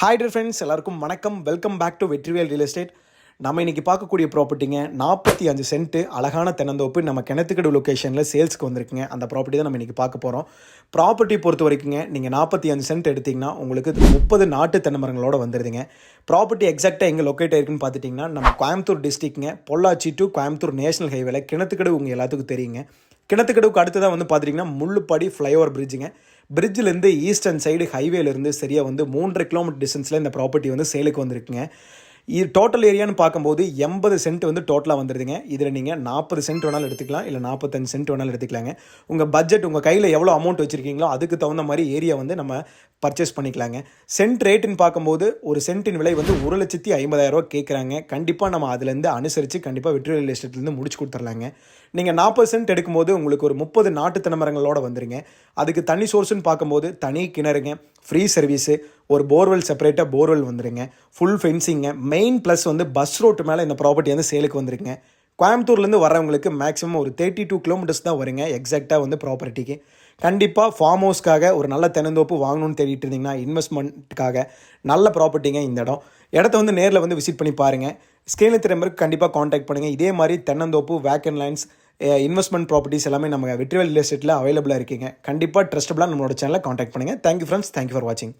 Hi dear friends எல்லாருக்கும் வணக்கம். Welcome back to Vetrivel real estate நம்ம இன்றைக்கி பார்க்கக்கூடிய ப்ராப்பர்ட்டிங்க நாற்பத்தி அஞ்சு சென்ட்டு அழகான தென்னந்தோப்பு. நம்ம கிணத்துக்கடு லொக்கேஷனில் சேல்ஸ்க்கு வந்திருக்குங்க. அந்த ப்ராப்பர்ட்டி தான் நம்ம இன்றைக்கி பார்க்க போகிறோம் ப்ராப்பர்ட்டி பொறுத்த வரைக்குங்க நீங்கள் நாற்பத்தி அஞ்சு சென்ட் எடுத்தீங்கன்னா உங்களுக்கு முப்பது நாட்டு தென்னை மரங்களோட வந்துடுதுங்க ப்ராப்பர்ட்டி எக்ஸாக்டாக எங்கே லொக்கேட் ஆயிருக்குன்னு பார்த்துட்டிங்கன்னா நம்ம கோயம்புத்தூர் டிஸ்ட்ரிக்ட்ங்க பொள்ளாச்சி டு கோயம்புத்தூர் நேஷனல் ஹைவேல கிணத்துக்கடு உங்கள் எல்லாத்துக்கும் தெரியுங்க. கிணத்துக்கடுவுக்கு அடுத்ததாக வந்து பார்த்துட்டிங்கன்னா முள்ளுப்படி ஃப்ளைஓவர் பிரிட்ஜுங்க பிரிட்ஜிலேருந்து ஈஸ்டர்ன் சைடு ஹைவேலேருந்து சரியாக வந்து மூன்றரை கிலோமீட்டர் டிஸ்டன்ஸில் இந்த ப்ராப்பர்ட்டி வந்து சேலுக்கு வந்திருக்குங்க. டோட்டல் ஏரியான்னு பார்க்கும்போது எண்பது சென்ட் வந்து டோட்டலாக வந்துடுதுங்க இதில் நீங்கள் நாற்பது சென்ட் வேணாலும் எடுத்துக்கலாம் இல்லை நாற்பத்தஞ்சு சென்ட் வேணாலும் எடுத்துக்கலாங்க. உங்கள் பட்ஜெட் உங்கள் கையில் எவ்வளோ அமௌண்ட் வச்சுருக்கீங்களோ அதுக்கு தகுந்த மாதிரி ஏரியா வந்து நம்ம பர்ச்சேஸ் பண்ணிக்கலாங்க. சென்ட் ரேட்டுன்னு பார்க்கும்போது ஒரு சென்ட்டின் விலை வந்து ஒரு லட்சத்தி ஐம்பதாயிரம் ரூபா கேட்குறாங்க கண்டிப்பாக நம்ம அதுலேருந்து அனுசரித்து கண்டிப்பாக வெற்றி ரியல் எஸ்டேட்லேருந்து முடிச்சு கொடுத்துர்லாங்க. நீங்கள் நாற்பது சென்ட் எடுக்கும்போது உங்களுக்கு ஒரு முப்பது நாட்டு தினமரங்களோடு வந்துருங்க. அதுக்கு தனி சோர்ஸ்னு பார்க்கும்போது தனி கிணறுங்க ஃப்ரீ சர்வீஸு ஒரு போர்வெல் செப்பரேட்டாக போர்வெல் வந்துருங்க. ஃபுல் ஃபென்சிங்க மெயின் ப்ளஸ் வந்து பஸ் ரோட்டு மேலே இந்த ப்ராப்பர்ட்டி வந்து சேலுக்கு வந்துருங்க. கோயம்புத்தூர்லேருந்து வரவங்களுக்கு மேக்ஸிமம் ஒரு தேர்ட்டி டூ கிலோமீட்டர்ஸ் தான் வருங்க எக்ஸாக்டாக வந்து ப்ராப்பர்ட்டிக்கு கண்டிப்பாக ஃபார்ம் ஹவுஸ்க்காக ஒரு நல்ல தென்னந்தோப்பு வாங்கணும்னு தேடிட்டு இருந்தீங்கன்னா இன்வெஸ்ட்மெண்ட்டுக்காக நல்ல ப்ராப்பர்ட்டிங்க இந்த இடம். இடத்த வந்து நேரில் வந்து விசிட் பண்ணி பாருங்கள் ஸ்கேனில் திறமைக்கு கண்டிப்பாக காண்டாக்ட் பண்ணுங்கள் இதே மாதிரி தென்னந்தோப்பு வேக்கன் லைன்ஸ் இன்வெஸ்ட்மெண்ட் ப்ராப்பர்ட்டிஸ் எல்லாமே நம்ம வெற்றிவேல் ரியல் எஸ்டேட்டில் அவைலபிளாக இருக்கீங்க. கண்டிப்பாக ட்ரஸ்டபுளாக நம்மளோட சேனலில் காண்டாக்ட் பண்ணுங்கள் தேங்க்யூ ஃப்ரெண்ட்ஸ் தேங்க்யூ ஃபார் வாட்சிங்